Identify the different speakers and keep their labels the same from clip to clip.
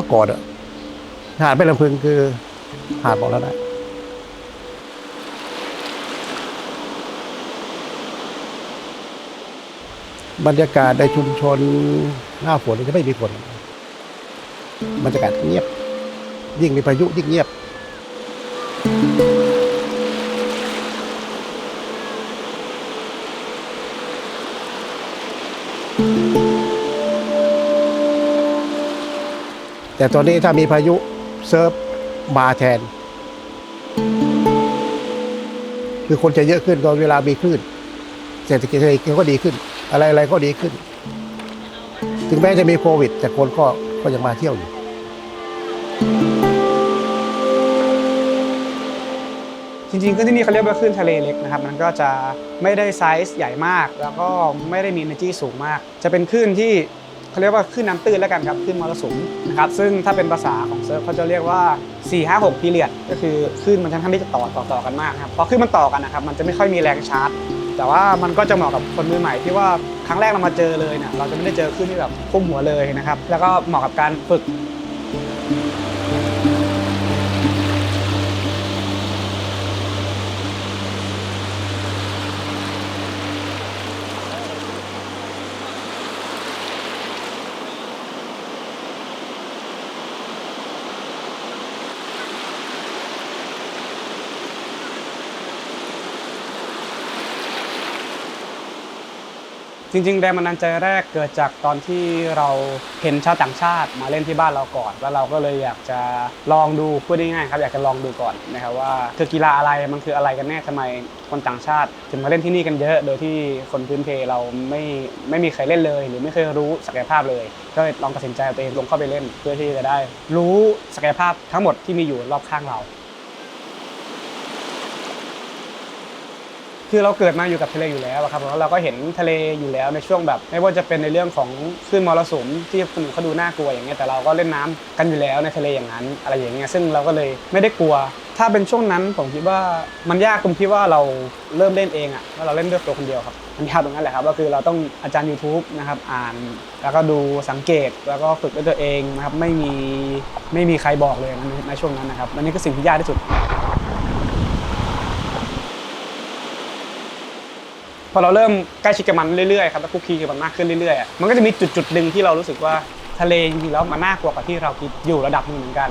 Speaker 1: เมื่อก่อนอะหาดแม่ลำพึงคือหาดบอกแล้วนะบรรยากาศในชุมชนหน้าฝนจะไม่มีคนบรรยากาศเงียบ ยิ่งมีพายุยิ่งเงียบ แต่ตอนนี้ถ้ามีพายุเซิร์ฟมาแทน คือคนจะเยอะขึ้นตอนเวลามีคลื่นเศรษฐกิจเศรษฐกิจก็ดีขึ้น อะไรอะไรก็ดีขึ้น ถึงแม้จะมีโควิด แต่คนก็ก็ยังมาเที่ยวอยู่
Speaker 2: จริงๆขึ้นที่นี่เขาเรียกว่าขึ้นทะเลเล็กนะครับมันก็จะไม่ได้ไซส์ใหญ่มาก แล้วก็ไม่ได้มี energy สูงมาก จะเป็นคลื่นที่ เขาเรียกว่าขึ้นน้ำตื้นแล้วกันครับขึ้นมรสุมนะครับซึ่งถ้าเป็นภาษาของเซิร์ฟเขาจะเรียกว่า 4 5 6 p ีเรียดก็คือขึ้นมันค่อนข้างที่จะต่อต่อต่อกันมากนะครับเพราะคลื่นมันต่อกันนะครับมันจะไม่ค่อยมีแรงชาร์จแต่ว่ามันก็จะเหมาะกับคนมือใหม่ที่ว่าครั้งแรกเรามาเจอเลยเนี่ยเราจะไม่ได้เจอขึ้นที่แบบพุ่มหัวเลยนะครับแล้วก็เหมาะกับการฝึก จริงๆแรงบันดาลใจแรกเกิดจากตอนที่เราเห็นชาวต่างชาติมาเล่นที่บ้านเราก่อน แล้วเราก็เลยอยากจะลองดูพูดง่ายๆครับอยากจะลองดูก่อนนะครับว่าคือกีฬาอะไรมันคืออะไรกันแน่ทำไมคนต่างชาติ ถึงมาเล่นที่นี่กันเยอะ โดยที่คนพื้นเพเราไม่ไม่มีใครเล่นเลย หรือไม่เคยรู้ศักยภาพเลย ก็เลยลองตัดสินใจตัวเองลงเข้าไปเล่น เพื่อที่จะได้ รู้ศักยภาพทั้งหมดที่มีอยู่รอบข้างเรา คือเราเกิดมาอยู่กับทะเลอยู่แล้วอะครับแล้วเราก็เห็นทะเลอยู่แล้วในช่วงแบบ ไม่ว่าจะเป็นในเรื่องของคลื่นมรสุมที่คนอื่นเขาดูน่ากลัวอย่างเงี้ยแต่เราก็เล่นน้ำกันอยู่แล้วในทะเลอย่างนั้นอะไรอย่างเงี้ยซึ่งเราก็เลยไม่ได้กลัว ถ้าเป็นช่วงนั้นผมคิดว่ามันยากตรงที่ว่าเราเริ่มเล่นเองอะว่าเราเล่นด้วยตัวคนเดียวครับมันยากตรงนั้นแหละครับก็คือเราต้องอาจารย์ YouTube นะครับอ่านแล้วก็ดูสังเกตแล้วก็ฝึกด้วยตัวเองนะครับไม่มีไม่มีใครบอกเลยในในช่วงนั้นนะครับอันนี้คือสิ่งที่ยากที่สุด พอเราเริ่มใกล้ชิดกับมันเรื่อยๆครับแล้วคุกคีกับมันมากขึ้นเรื่อยๆมันก็จะมีจุดๆหนึ่งที่เรารู้สึกว่าทะเลจริงๆแล้วมันน่ากลัวกว่าที่เราคิดอยู่ระดับหนึ่งเหมือนกัน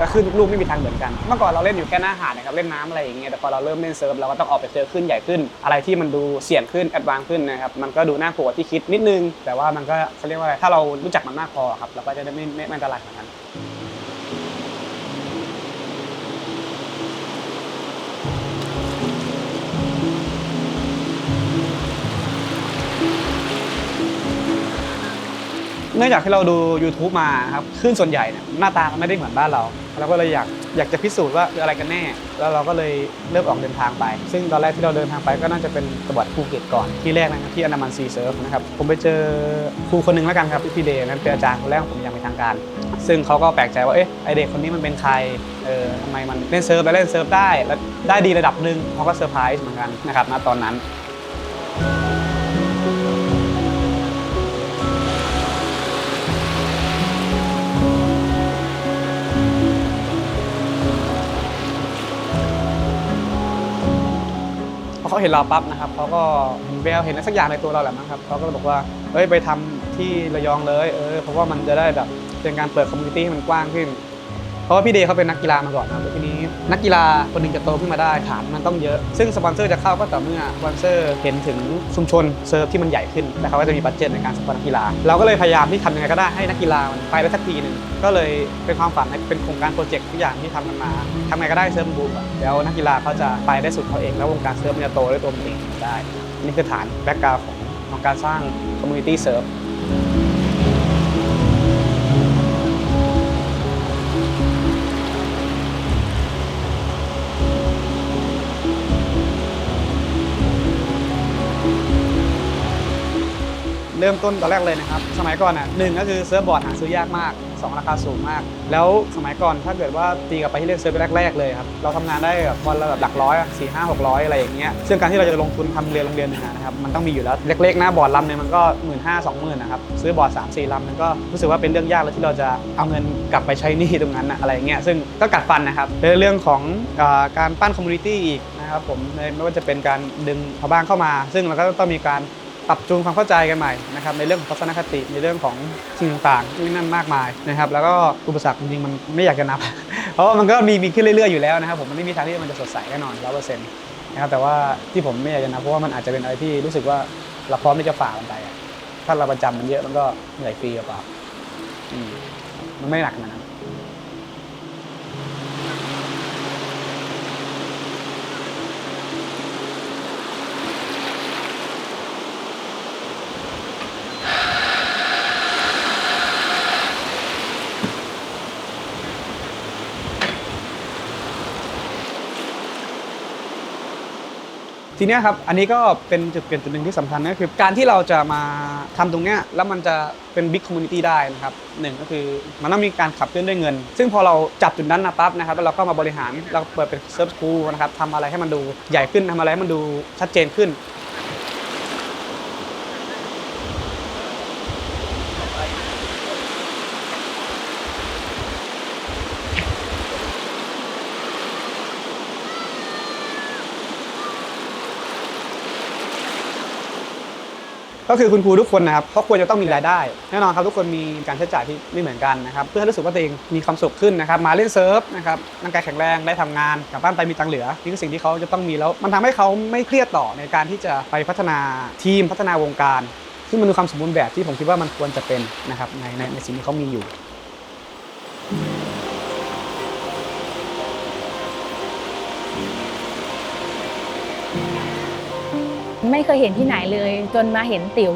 Speaker 2: ก็ขึ้นทุกลูกไม่มีทางเหมือนกัน เมื่อก่อนเราเล่นอยู่แค่หน้าหาดนะครับเล่นน้ำอะไรอย่างเงี้ยแต่พอเราเริ่มเล่นเซิร์ฟเราก็ต้องออกไปเจอขึ้นใหญ่ขึ้น อะไรที่มันดูเสี่ยงขึ้นแอดวานซ์ขึ้นนะครับมันก็ดูน่ากลัวกว่าที่คิดนิดนึง แต่ว่ามันก็เขาเรียกว่าอะไรถ้าเรารู้จักมันมากพอครับเราก็จะไม่ไม่ไม่อันตรายขนาดนั้น นื่องจากที่เราดู YouTube มาครับคลื่นส่วนใหญ่เนี่ยหน้าตามันไม่ได้เหมือนบ้านเราเราก็เลยอยากอยากจะพิสูจน์ว่าคืออะไรกันแน่ แล้วเราก็เลยเริ่มออกเดินทางไป ซึ่งตอนแรกที่เราเดินทางไปก็น่าจะเป็นจังหวัดภูเก็ตก่อนที่แรกนะครับที่อนามันซีเซิร์ฟนะครับผมไปเจอครูคนหนึ่งแล้วกันครับพี่เดย์นั้นเป็นอาจารย์คนแรกของผมอย่างเป็นทางการ ซึ่งเขาก็แปลกใจว่าเอ๊ะไอเด็กคนนี้มันเป็นใครเออทำไมมันเล่นเซิร์ฟแล้วเล่นเซิร์ฟได้แล้วได้ดีระดับหนึ่งเขาก็เซอร์ไพรส์เหมือนกันนะครับณตอนนั้น เขาเห็นเราปั๊บนะครับเขาก็เห็นแววเห็นอะไรสักอย่างในตัวเราแหละมั้งครับเขาก็เลยบอกว่าเฮ้ยไปทำที่ระยองเลยเออเพราะว่ามันจะได้แบบเป็นการเปิดคอมมูนิตี้ให้มันกว้างขึ้น ราะว่าพี่เดย์เขาเป็นนักกีฬามาก่อนนะครับทีนี้นักกีฬาคนหนึ่งจะโตขึ้นมาได้ฐานมันต้องเยอะ ซึ่งสปอนเซอร์จะเข้าก็ต่อเมื่อสปอนเซอร์เห็นถึงชุมชนเซิร์ฟที่มันใหญ่ขึ้นแต่เขาก็จะมีบัตเจ็ตในการสปอนกกีฬา เราก็เลยพยายามที่ทำยังไงก็ได้ให้นักกีฬามันไปได้สักทีหนึ่งก็เลยเป็นความฝันเป็นโครงการโปรเจกต์ทุกอย่างที่ทำกันมาทำไงก็ได้เซิร์ฟบูมแล้วนักกีฬาเขาจะไปได้สุดเขาเอง แล้ววงการเซิร์ฟมันจะโตด้วยตัวมันเองได้ นี่คือฐานแบ็กกราวของของการสร้างคอมมูนิตี้เซิร์ฟ เริ่มต้นตอนแรกเลยนะครับ สมัยก่อนอะหนึ่งก็คือเซิร์ฟบอร์ดหาซื้อยากมากสองราคาสูงมาก แล้วสมัยก่อนถ้าเกิดว่าตีกับไปที่เล่นเซิร์ฟแรกๆเลยครับ เราทำงานได้แบบวันละแบบหลักร้อยสี่ห้าหกร้อยอะไรอย่างเงี้ย ซึ่งการที่เราจะลงทุนทำเรียนโรงเรียนนะนะครับ มันต้องมีอยู่แล้ว เล็กๆนะบอร์ดลำเนี่ยมันก็หมื่นห้าสองหมื่นนะครับซื้อบอร์ดสามสี่ลำมันก็รู้สึกว่าเป็นเรื่องยากแล้วที่เราจะเอาเงินกลับไปใช้หนี้ตรงนั้นอะไรอย่างเงี้ยซึ่งก็กัดฟันนะครับในเรื่องของการปั้นคอมมูนิตี้อีกนะครับผมไม่ว่าจะเป็นการดึงชาวบ้านเข้ามา ซึ่งเราก็ต้องมีการ ปรับจูนความเข้าใจกันใหม่นะครับในเรื่องของทัศนคติในเรื่องของสิ่งต่างๆที่นั่นมากมายนะครับแล้วก็อุปสรรคจริงๆมันไม่อยากจะนับ เพราะว่ามันก็มีมีขึ้นเรื่อยๆอยู่แล้วนะครับผมมันไม่มีทางที่มันจะสดใสแน่นอนร้อเปอร์เซ็นต์นะครับแต่ว่าที่ผมไม่อยากจะนับเพราะว่ามันอาจจะเป็นอะไรที่รู้สึกว่าเราพร้อมที่จะฝ่ามันไป ถ้าเราประจำมันเยอะมันก็เหนื่อยฟรีเปล่ามันไม่หนักขนา ทีนี้ครับอันนี้ก็เป็นจุดเปลี่ยนจุดหนึ่งที่สำคัญก็คือ การที่เราจะมาทำตรงเนี้ยแล้วมันจะเป็นบิ๊กคอมมูนิตี้ได้นะครับหนึ่งก็คือมันต้องมีการขับเคลื่อนด้วยเงิน ซึ่งพอเราจับจุดนั้นนะปั๊บนะครับแล้วเราก็มาบริหารเราเปิดเป็นเซิร์ฟสคูลนะครับทำอะไรให้มันดูใหญ่ขึ้นทำอะไรให้มันดูชัดเจนขึ้น ก็คือคุณครูทุกคนนะครับเขาควรจะต้องมีรายได้แน่นอนครับทุกคนมีการใช้จ่ายที่ไม่เหมือนกันนะครับเพื่อให้รู้สึกว่าตัวเองมีความสุขขึ้นนะครับมาเล่นเซิร์ฟนะครับร่างกายแข็งแรงได้ทำงานกลับบ้านไปมีตังค์เหลือนี่คือสิ่งที่เขาจะต้องมีแล้ว มันทำให้เขาไม่เครียดต่อในการที่จะไปพัฒนาทีมพัฒนาวงการซึ่งมันคือความสมบูรณ์แบบที่ผมคิดว่ามันควรจะเป็นนะครับในในสิ่งที่เขามีอยู่
Speaker 3: ไม่เคยเห็นที่ไหนเลย จนมาเห็นติ๋ว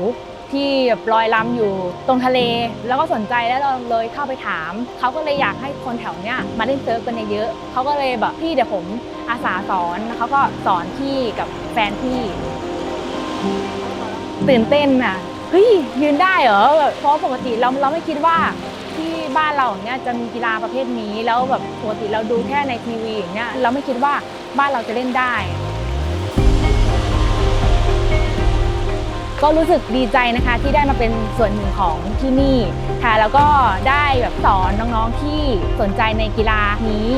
Speaker 3: ที่ลอยลำอยู่ตรงทะเล แล้วก็สนใจแล้วเราเลยเข้าไปถาม เขาก็เลยอยากให้คนแถวเนี้ยมาเล่นเซิร์ฟกันเยอะๆเขาก็เลยแบบพี่เดี๋ยวผมอาสาสอนเขาก็สอนพี่กับแฟนพี่ ตื่นเต้นอะเฮ้ยยืนได้เหรอแบบเพราะปกติเราเราไม่คิดว่าที่บ้านเราเนี้ยจะมีกีฬาประเภทนี้ แล้วแบบปกติเราดูแค่ในทีวีอย่างเนี้ยเราไม่คิดว่าบ้านเราจะเล่นได้ ก็รู้สึกดีใจนะคะที่ได้มาเป็นส่วนหนึ่งของที่นี่ค่ะ แล้วก็ได้แบบสอนน้องๆที่สนใจในกีฬานี้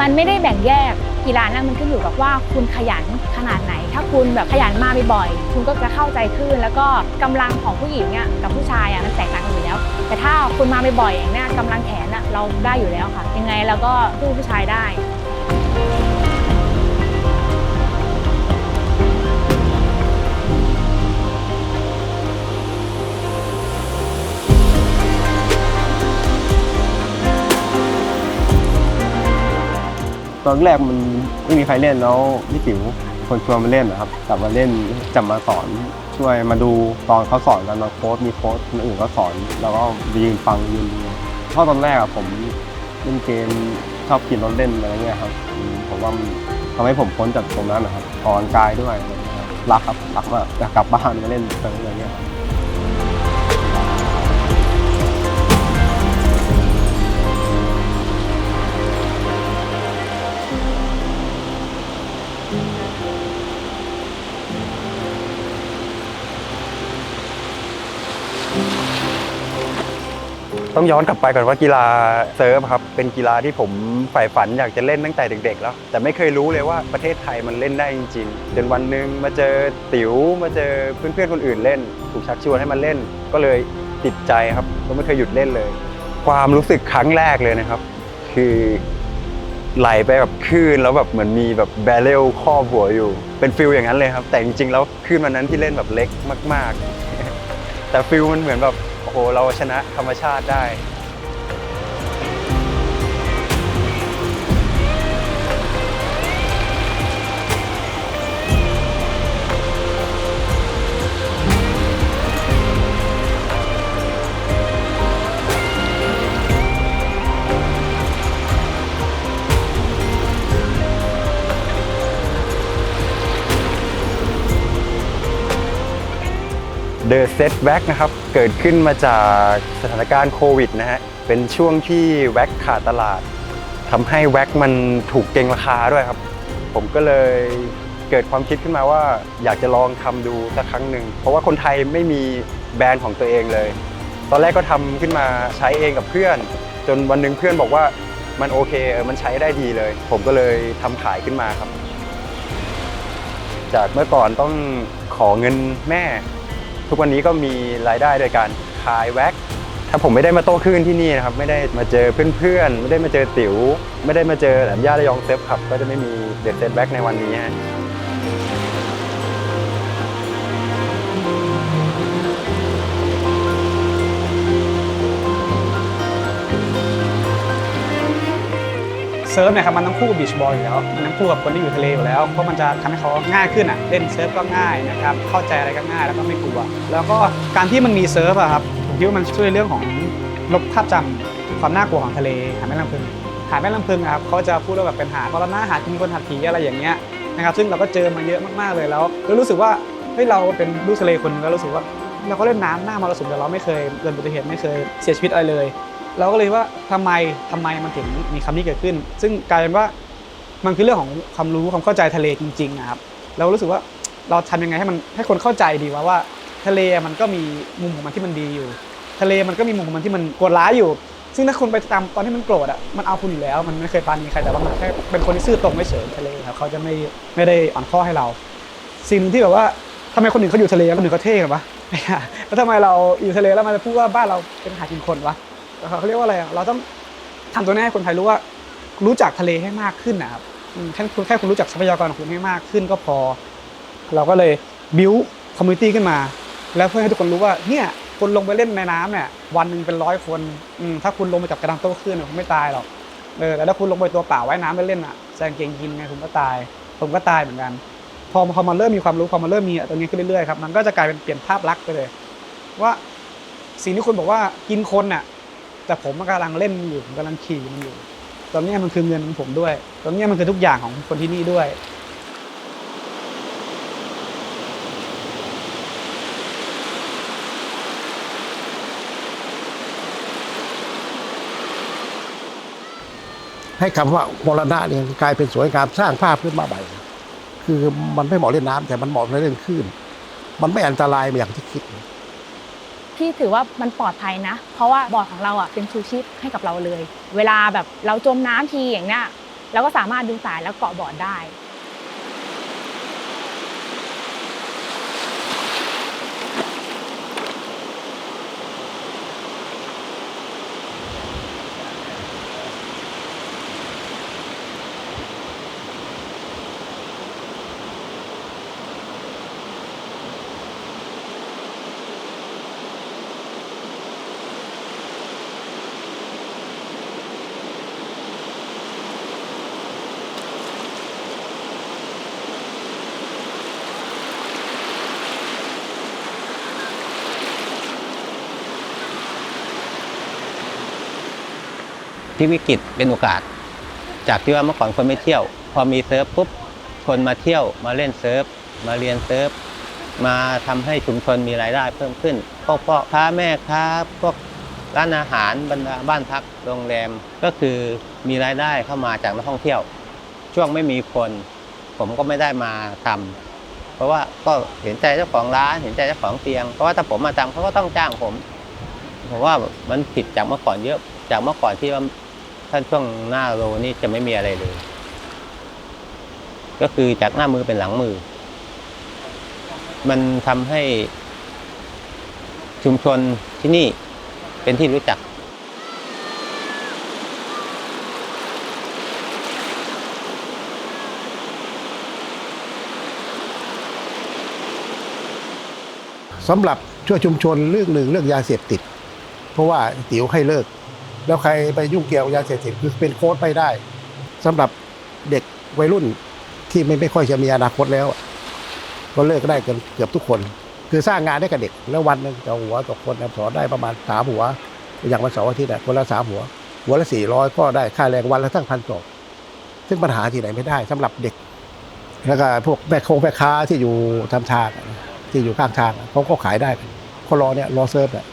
Speaker 3: มันไม่ได้แบ่งแยกกีฬานั้นมันขึ้นอยู่กับว่าคุณขยันขนาดไหน ถ้าคุณแบบขยันมาบ่อยๆคุณก็จะเข้าใจขึ้น แล้วก็กำลังของผู้หญิงอะกับผู้ชายอะมันแตกต่างกันอยู่แล้ว แต่ถ้าคุณมาบ่อยๆอย่างเนี้ยกำลังแขนอะเราได้อยู่แล้วค่ะ ยังไงเราก็สู้ผู้ชายได้
Speaker 4: ตอนแรกมันไม่มีใครเล่นแล้วพี่ติ๋วคนชวนมาเล่นนะครับกลับมาเล่นจะมาสอนช่วยมาดูตอนเขาสอนกันมาโค้ชมีโค้ชคนอื่นก็สอน แล้วก็ยืนฟังยืนเพราะตอนแรกอะผมเล่นเกมชอบกินรถเล่นอะไรเงี้ยครับผมว่าทำให้ผมพ้นจากตรงนั้นนะครับออกกำลังกายด้วยรักครับรักมากอยากกลับบ้านมาเล่นอะไรเงี้ย
Speaker 5: ต้องย้อนกลับไปก่อนว่ากีฬาเซิร์ฟครับเป็นกีฬาที่ผมใฝ่ฝันอยากจะเล่นตั้งแต่เด็ก ๆ แล้ว แต่ไม่เคยรู้เลยว่าประเทศไทยมันเล่นได้จริงๆจนวันหนึ่งมาเจอติ๋วมาเจอเพื่อนๆคนอื่นเล่น ถูกชักชวนให้มาเล่น ก็เลยติดใจครับก็ไม่เคยหยุดเล่นเลย ความรู้สึกครั้งแรกเลยนะครับ คือไหลไปแบบคลื่นแล้วแบบเหมือนมีแบบแบเรลครอบหัวอยู่ เป็นฟิลอย่างนั้นเลยครับ แต่จริงๆแล้วคลื่นวันนั้นที่เล่นแบบเล็กมาก ๆ แต่ฟิลมันเหมือนแบบ โอ้โหเราชนะธรรมชาติได้ The Setback นะครับ เกิดขึ้นมาจากสถานการณ์โควิดนะฮะ เป็นช่วงที่แว็กขาดตลาดทำให้แว็กมันถูกเก็งราคาด้วยครับ ผมก็เลยเกิดความคิดขึ้นมาว่าอยากจะลองทำดูสักครั้งหนึ่ง เพราะว่าคนไทยไม่มีแบรนด์ของตัวเองเลย ตอนแรกก็ทำขึ้นมาใช้เองกับเพื่อน จนวันหนึ่งเพื่อนบอกว่ามันโอเคเออมันใช้ได้ดีเลย ผมก็เลยทำขายขึ้นมาครับ จากเมื่อก่อนต้องขอเงินแม่ ทุกวันนี้ก็มีรายได้โดยการขายแว็ก ถ้าผมไม่ได้มาโต้คลื่นที่นี่นะครับ ไม่ได้มาเจอเพื่อนๆ ไม่ได้มาเจอติ๋ว ไม่ได้มาเจอแหลมย่าระยองเซฟครับ ก็จะไม่มีเด็ดเซตแว็กในวันนี้ฮะ
Speaker 2: ซิร์ฟเนี่ยครับมันต้องคู่กับบีชบอลอยู่แล้วมันต้องคู่กับคนที่อยู่ทะเลอยู่แล้วเพราะมันจะทำให้เขาง่ายขึ้นอะเล่นเซิร์ฟก็ง่ายนะครับเข้าใจอะไรก็ง่ายแล้วก็ไม่กลัว แล้วก็การที่มันมีเซิร์ฟอะครับผมคิดว่ามันช่วยเรื่องของลบภาพจำความน่ากลัวของทะเลหาดแม่ลำพึงหาดแม่ลำพึงครับเขาจะพูดว่าแบบเป็นหาดเพราะหน้าหาดที่มีคนหัดผีอะไรอย่างเงี้ยนะครับซึ่งเราก็เจอมาเยอะมากๆเลยแล้วแล้วรู้สึกว่าเฮ้ยเราเป็นลูกทะเลคนหนึงแล้วรู้สึกว่าเราก็เล่นน้ำหน้ามรสุมแต่เราไม่เคยเกิดอุบัติเหตุไม่เคยเสียชีวิตอะไรเลย เราก็เลยว่าทำไมทำไมมันถึงมีคำนี้เกิดขึ้น ซึ่งกลายเป็นว่ามันคือเรื่องของความรู้ความเข้าใจทะเลจริงๆนะครับ เรารู้สึกว่าเราทำยังไงให้มันให้คนเข้าใจดีว่าว่าทะเลมันก็มีมุมของมันที่มันดีอยู่ ทะเลมันก็มีมุมของมันที่มันโกรธร้ายอยู่ ซึ่งถ้าคุณไปตามตอนที่มันโกรธอะมันเอาคุณอยู่แล้ว มันไม่เคยปาณีใครแต่ว่ามันแค่เป็นคนที่ซื่อตรงไม่เฉยทะเลครับเขาจะไม่ไม่ได้อ่อนข้อให้เรา สิ่งที่แบบว่าทำไมคนอื่นเขาอยู่ทะเลแล้วคนอื่นเขาเท่กันวะแล้วทำไมเราอยู่ทะเลแล้วมันจะพูดว่าบ้านเราเป็นหาดกินคนวะ เขาเรียกว่าอะไรอะเราต้องทำตัวนี้ให้คนไทยรู้ว่า รู้จักทะเลให้มากขึ้นนะครับอืมแค่คุณแค่คุณรู้จักทรัพยากรของคุณให้มากขึ้นก็พอ เราก็เลยบิวคอมมูนิตี้ขึ้นมา แล้วเพื่อให้ทุกคนรู้ว่าเนี่ยคนลงไปเล่นในน้ำเนี่ยวันหนึ่งเป็นร้อยคนอืมถ้าคุณลงไปจับกระดังโต้คลื่นเนี่ยคุณไม่ตายหรอกเออแต่ถ้าคุณลงไปตัวเปล่าว่ายน้ำไปเล่นอะแซงเกงยินไงคุณก็ตาย ผมก็ตายเหมือนกัน พอพอมาเริ่มมีความรู้พอมาเริ่มมีตรงนี้ขึ้นเรื่อยๆครับมันก็จะกลายเป็นเปลี่ยนภาพลักษณ์ไปเลย ว่าสิ่งที่คุณบอกว่ากินคนน่ะ แต่ผมกำลังเล่นมันอยู่ผมกำลังขี่มันอยู่ตรงเนี้มันคือเงินของผมด้วยตรงเนี้มันคือทุกอย่างของคนที่นี่ด้วย
Speaker 1: ให้คำว่ามรณะเนี่ยกลายเป็นสวยงามสร้างภาพขึ้นมาใหม่คือมันไม่เหมาะเล่นน้ำแต่มันเหมาะเล่นคลื่น มันไม่อันตรายอย่างที่คิด
Speaker 3: พี่ถือว่ามันปลอดภัยนะ เพราะว่าบอร์ดของเราอะเป็นชูชีพให้กับเราเลย เวลาแบบเราจมน้ำทีอย่างเนี้ยเราก็สามารถดึงสายแล้วเกาะบอร์ดได้
Speaker 6: ที่วิกฤตเป็นโอกาส จากที่ว่าเมื่อก่อนคนไม่เที่ยว พอมีเซิร์ฟปุ๊บคนมาเที่ยวมาเล่นเซิร์ฟมาเรียนเซิร์ฟมาทำให้ชุมชนมีรายได้เพิ่มขึ้นพวกพ่อค้าแม่ค้าพวกร้านอาหารบรรดาบ้านพักโรงแรมก็คือมีรายได้เข้ามาจากนักท่องเที่ยว ช่วงไม่มีคน ผมก็ไม่ได้มาทำเพราะว่าก็เห็นใจเจ้าของร้านเห็นใจเจ้าของเตียงเพราะว่าถ้าผมมาทำเขาก็ต้องจ้างผมผมว่ามันผิดจากเมื่อก่อนเยอะจากเมื่อก่อนที่ว่า ถ้าช่วงหน้าโรนี่จะไม่มีอะไรเลย ก็คือจากหน้ามือเป็นหลังมือ มันทำให้ชุมชนที่นี่เป็นที่รู้จัก
Speaker 1: สำหรับช่วยชุมชนเรื่องหนึ่งเรื่องยาเสพติด เพราะว่าติ๋วให้เลิก แล้วใครไปยุ่งเกี่ยวกับยาเสพติดคือเป็นโค้ดไปได้สำหรับเด็กวัยรุ่นที่ไม่ไม่ค่อยจะมีอนาคตแล้วก็เลิกได้กันเกือบทุกคน คือสร้างงานได้กับเด็ก แล้ววันนึงต่อหัวต่อคนสอนได้ประมาณสามหัว อย่างวันเสาร์อาทิตย์คนละสามหัว หัวละสี่ร้อยก็ได้ค่าแรงวันละตั้งพันสองซึ่งปัญหาที่ไหนไม่ได้สำหรับเด็ก แล้วก็พวกแม่โคงแม่ค้าที่อยู่ทำทางที่อยู่ข้างทางเขาก็ขายได้กันคนรอเนี่ยรอเซิร์ฟแหละ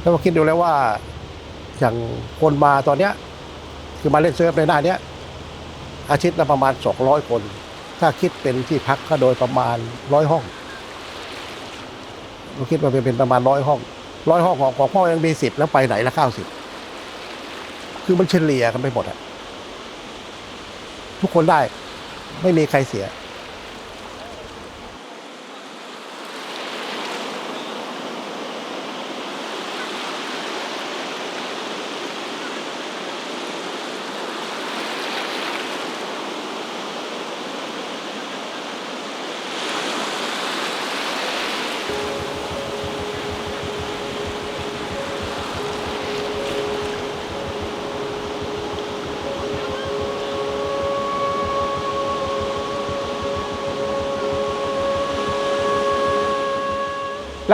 Speaker 1: แล้วมาคิดดูแล้วว่า อย่างคนมาตอนเนี้ยคือมาเล่นเซิร์ฟในหน้าเนี้ยอาทิตย์ละประมาณสองร้อยคน ถ้าคิดเป็นที่พักก็โดยประมาณร้อยห้องเราคิดว่าเป็นประมาณร้อยห้องร้อยห้องของของพ่อยังมีสิบแล้วไปไหนละเก้าสิบคือมันเฉลี่ยกันไปหมดอะทุกคนได้ไม่มีใครเสีย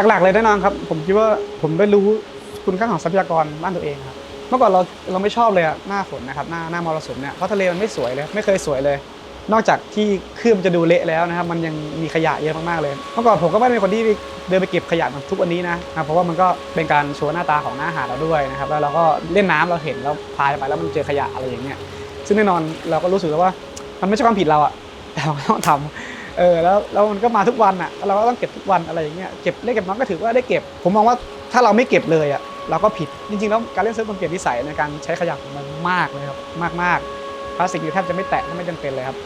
Speaker 2: หลัก ๆ เลยแน่นอนครับ ผมคิดว่าผมได้รู้คุณค่าของทรัพยากรบ้านตัวเองครับเมื่อก่อนเราเราไม่ชอบเลยอะหน้าฝนนะครับหน้าหน้ามรสุมเนี่ยเพราะทะเลมันไม่สวยเลยไม่เคยสวยเลย นอกจากที่คลื่นมันจะดูเละแล้วนะครับมันยังมีขยะเยอะมากๆเลยเมื่อก่อนผมก็ไม่ได้เป็นคนที่เดินไปเก็บขยะเหมือนทุกวันนี้นะเพราะว่ามันก็เป็นการโชว์หน้าตาของหน้าหาดเราด้วยนะครับแล้วเราก็เล่นน้ำเราเห็นแล้วพายไปแล้วมันเจอขยะอะไรอย่างเงี้ยซึ่งแน่นอนเราก็รู้สึกว่ามันไม่ใช่ความผิดเราอะแต่เราต้องทำ เออแล้วแล้วมันก็มาทุกวันอะเราก็ต้องเก็บทุกวันอะไรอย่างเงี้ยเก็บเล็กเก็บน้อยก็ถือว่าได้เก็บ ผมมองว่าถ้าเราไม่เก็บเลยอะเราก็ผิดจริงๆแล้วการเล่นเซิร์ฟมันเปลี่ยนนิสัยในการใช้ขยะของมันมากเลยครับมากมากๆพลาสติกนี่แทบจะไม่แตะไม่จำเป็นเลยครับ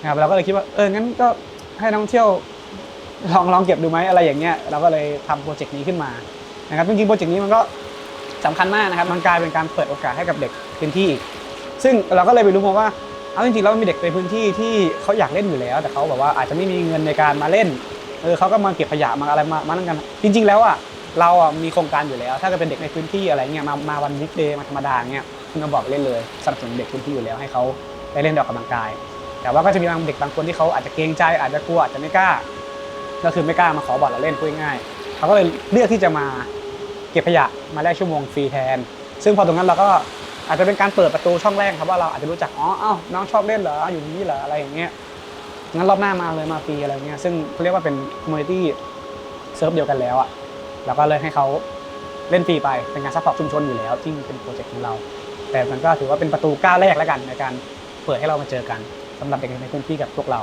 Speaker 2: นะครับเราก็เลยคิดว่าเอองั้นก็ให้นักท่องเที่ยวลองลองเก็บดูไหมอะไรอย่างเงี้ยเราก็เลยทำโปรเจกต์นี้ขึ้นมานะครับจริงๆโปรเจกต์นี้มันก็สำคัญมากนะครับมันกลายเป็นการเปิดโอกาสให้กับเด็กพื้นที่อีกซึ่งเราก็เลยไปรู้มาว่าเอาจริงๆแล้วมันมีเด็กในพื้นที่ที่เขาอยากเล่นอยู่แล้ว แต่เขาแบบว่าอาจจะไม่มีเงินในการมาเล่นเออเขาก็มาเก็บขยะมาอะไรมามานั่นกัน จริง ๆ แล้วอะเราอะมีโครงการอยู่แล้ว ถ้าเกิดเป็นเด็กในพื้นที่อะไรเงี้ยมามาวันวิกเดย์มาธรรมดาเงี้ยคุณก็บอกเล่นเลยสนับสนุนเด็กพื้นที่อยู่แล้วให้เขาได้เล่นได้ออกกำลังกาย แต่ว่าก็จะมีบางเด็กบางคนที่เขาอาจจะเกรงใจ อาจจะกลัวอาจจะไม่กล้า ก็คือไม่กล้ามาขอบอร์ดเราเล่นพูดง่ายเขาก็เลยเลือกที่จะมาเก็บขยะมาแลกชั่วโมงฟรีแทน ซึ่งพอตรงนั้นเราก็อาจจะเป็นการเปิดประตูช่องแรกครับว่าเราอาจจะรู้จักอ๋อเอ้าน้องชอบเล่นเหรออยู่นี่เหรออะไรอย่างเงี้ยงั้นรอบหน้ามาเลยมาฟรีอะไรเงี้ยซึ่งเขาเรียกว่าเป็นคอมมูนิตี้เซิร์ฟเดียวกันแล้วอะเราก็เลยให้เขาเล่นฟรีไปเป็นการซัพพอร์ตชุมชนอยู่แล้วที่เป็นโปรเจกต์ของเรา แต่มันก็ถือว่าเป็นประตูก้าวแรกแล้วกันในการเปิดให้เรามาเจอกัน สำหรับเด็กในพื้นที่กับพวกเรา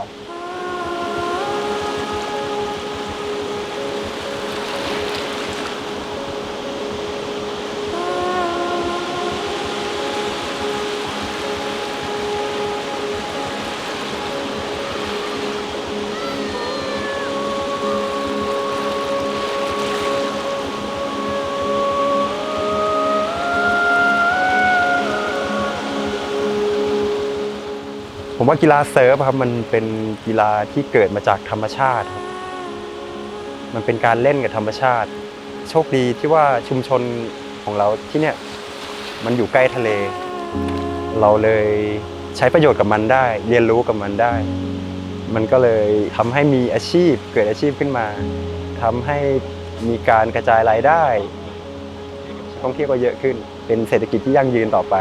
Speaker 5: ผมว่ากีฬาเซิร์ฟครับมันเป็นกีฬาที่เกิดมาจากธรรมชาติครับมันเป็นการเล่นกับธรรมชาติ โชคดีที่ว่าชุมชนของเราที่เนี่ยมันอยู่ใกล้ทะเล เราเลยใช้ประโยชน์กับมันได้ เรียนรู้กับมันได้ มันก็เลยทำให้มีอาชีพเกิดอาชีพขึ้นมาทำให้มีการกระจายรายได้ท่องเที่ยวก็เยอะขึ้น เป็นเศรษฐกิจที่ยั่งยืนต่อไป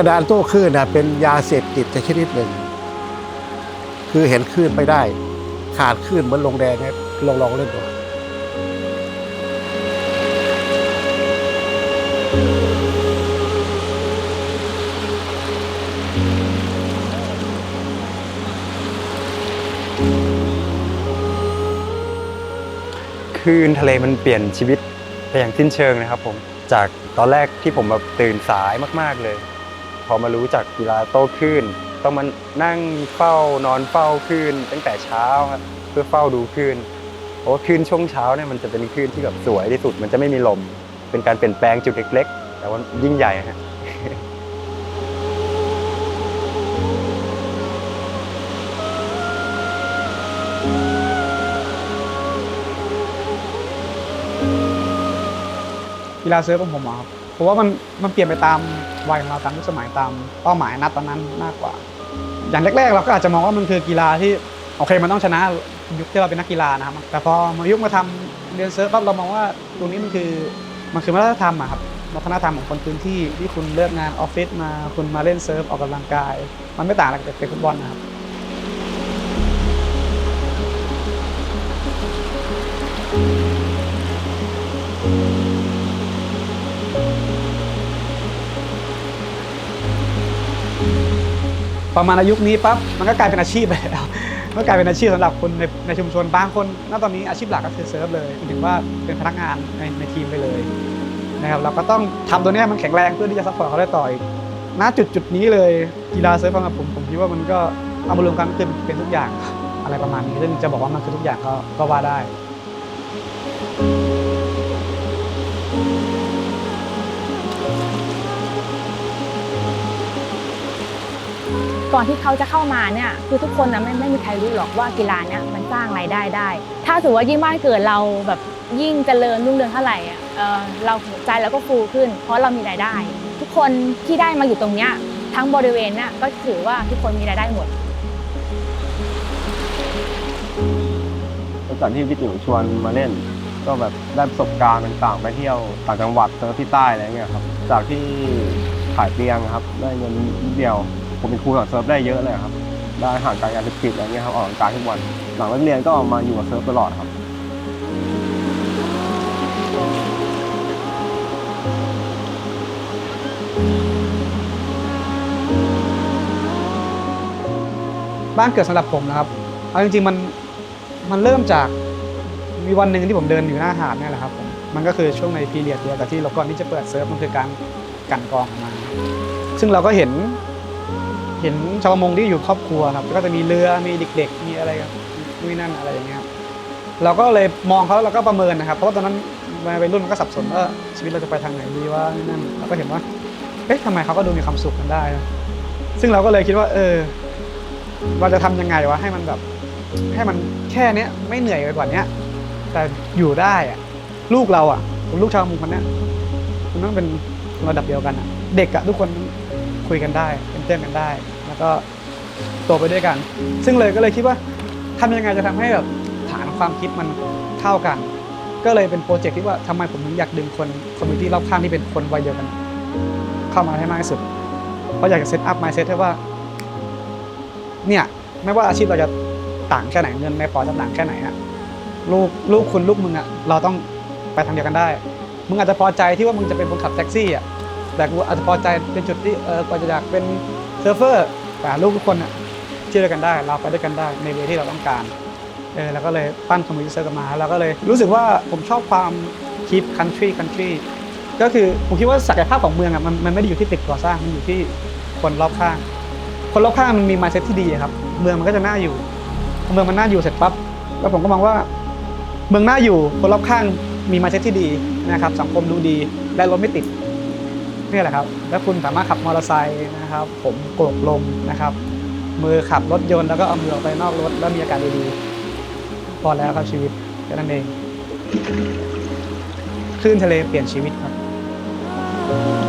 Speaker 1: กระดานโต้คลื่นนะเป็นยาเสพติดชนิดหนึ่ง คือเห็นคลื่นไม่ได้ ขาดคลื่นเหมือนลงแดงเนี่ยลองลองเล่นดู
Speaker 5: คลื่นทะเลมันเปลี่ยนชีวิตไปอย่างสิ้นเชิงนะครับผมจากตอนแรกที่ผมแบบตื่นสายมาก ๆ เลย พอมารู้จักกีฬาโต้คลื่นต้องมานั่งเฝ้านอนเฝ้าคลื่นตั้งแต่เช้าครับเพื่อเฝ้าดูคลื่นเพราะคลื่นช่วงเช้าเนี่ยมันจะเป็นคลื่นที่แบบสวยที่สุดมันจะไม่มีลม เป็นการเปลี่ยนแปลงจุดเล็กๆ แต่ว่ายิ่งใหญ่ฮะ
Speaker 1: กี
Speaker 2: ฬาเซิร์ฟของผมครับ เพราะว่ามันมันเปลี่ยนไปตามวัยของเราตามยุคสมัยตามเป้าหมายนัดตอนนั้นมากกว่า อย่างแรกๆ เราก็อาจจะมองว่ามันคือกีฬาที่โอเคมันต้องชนะยุคที่เราเป็นนักกีฬานะครับ แต่พอมายุคมาทำเรียนเซิร์ฟปั๊บเรามองว่าตรงนี้มันคือมันคือวัฒนธรรมอะครับวัฒนธรรมของคนพื้นที่ที่คุณเลิกงานออฟฟิศมาคุณมาเล่นเซิร์ฟออกกำลังกาย มันไม่ต่างอะไรกับเตะฟุตบอลนะครับ ประมาณอายุนี้ปั๊บมันก็กลายเป็นอาชีพไปแล้วมันก็กลายเป็นอาชีพสำหรับคนในในชุมชนบางคนณตอนนี้อาชีพหลักก็คือเซิร์ฟเลยถึงว่าเป็นพนักงานในในทีมไปเลยนะครับเราก็ต้องทำตัวเนี้ยมันแข็งแรงเพื่อที่จะซัพพอร์ตเขาได้ต่ออีกณจุดจุดนี้เลยกีฬาเซิร์ฟสำหรับผมผมคิดว่ามันก็เอามารวมกันคือเป็นทุกอย่างอะไรประมาณนี้ซึ่งจะบอกว่ามันคือทุกอย่างก็ก็ว่าได้
Speaker 3: ก่อนที่เขาจะเข้ามาเนี่ยคือทุกคนนะไม่ไม่มีใครรู้หรอกว่ากีฬาเนี่ยมันสร้างรายได้ได้ ถ้าถือว่ายิ่งบ้านเกิดเราแบบยิ่งเจริญรุ่งเรืองเท่าไหร่อเออเราใจเราก็ฟูขึ้น เพราะเรามีรายได้ ทุกคนที่ได้มาอยู่ตรงเนี้ยทั้งบริเวณเนี่ยก็ถือว่าทุกคนมีรายได้หมด
Speaker 4: หลังจากที่พี่ติ๋วชวนมาเล่น ก็แบบได้ประสบการณ์ต่างๆ ไปเที่ยวต่างจังหวัดเซิร์ฟที่ใต้อะไรเงี้ยครับจากที่ขายเตียงครับได้เงินนิดเดียว ผมเป็นครูสอนเซิร์ฟได้เยอะเลยครับ ได้ห่างไกลยาเสพติดอะไรเงี้ยครับออกกำลังกายทุกวัน หลังเลิกเรียนก็มาอยู่กับเซิร์ฟตลอดครับ
Speaker 2: บ้านเกิดสำหรับผมนะครับเอาจริงๆมันมันเริ่มจากมีวันหนึ่งที่ผมเดินอยู่หน้าหาดเนี่ยแหละครับผมมันก็คือช่วงในพีเรียดเดียวกับที่เราก่อนที่จะเปิดเซิร์ฟมันคือการกันกองออกมา ซึ่งเราก็เห็น เห็นชาวประมงที่อยู่ครอบครัวครับ ก็จะมีเรือมีเด็ก ๆ มีอะไรครับนู่นนั่นอะไรอย่างเงี้ยครับเราก็เลยมองเขาเราก็ประเมินนะครับ เพราะว่าตอนนั้นวัยรุ่นมันก็สับสนว่าชีวิตเราจะไปทางไหนดีว่านั่นเราก็เห็นว่าเอ๊ะทำไมเขาก็ดูมีความสุขกันได้นะซึ่งเราก็เลยคิดว่า เออเราจะทำยังไงวะให้มันแบบให้มันแค่เนี้ยไม่เหนื่อยไปกว่านี้แต่อยู่ได้อะลูกเราอะลูกชาวมุงคนเนี้ยมันต้องเป็นระดับเดียวกันอะ เด็กอะทุกคนคุยกันได้ เตือนกันได้ แล้วก็โตไปด้วยกัน ซึ่งเลยก็เลยคิดว่าทำยังไงจะทำให้แบบฐานความคิดมันเท่ากัน ก็เลยเป็นโปรเจกต์ที่ว่าทำไมผมถึงอยากดึงคนคอมมูนิตี้รอบข้างที่เป็นคนวัยเดียวกัน เข้ามาให้มากที่สุด เพราะอยากจะเซตอัพมายเซตให้ว่า เนี่ยไม่ว่าอาชีพเราจะต่างแค่ไหนเงินในปอจะต่างแค่ไหนอะลูกลูกคุณลูกมึงอะเราต้องไปทางเดียวกันได้ มึงอาจจะพอใจที่ว่ามึงจะเป็นคนขับแท็กซี่อะแต่กูอาจจะพอใจเป็นจุดที่เออกว่าจะอยากเป็น เซิร์ฟเวอร์แต่ลูกทุกคนอะเชื่อกันได้ เราไปด้วยกันได้ในเวที่เราต้องการเออแล้วก็เลยปั้นคอมมูนิตี้เซิร์ฟกันมา แล้วก็เลยรู้สึกว่าผมชอบความคีปคันทรีคันทรีก็คือผมคิดว่าศักยภาพของเมืองอะมันมันไม่ได้อยู่ที่ตึกก่อสร้างมันอยู่ที่คนรอบข้าง คนรอบข้างมันมี mindset ที่ดีครับ เมืองมันก็จะน่าอยู่ เมืองมันน่าอยู่เสร็จปั๊บแล้วผมก็มองว่า เมืองน่าอยู่คนรอบข้างมี mindset ที่ดีนะครับสังคมดูดีและรถไม่ติด นี่แหละครับ แล้วคุณสามารถขับมอเตอร์ไซค์นะครับ ผมโกกลมนะครับ มือขับรถยนต์แล้วก็เอามือออกไปนอกรถแล้วมีอากาศดีๆพอแล้วครับชีวิตแค่นั้นเองคลื่นทะเลเปลี่ยนชีวิตครับ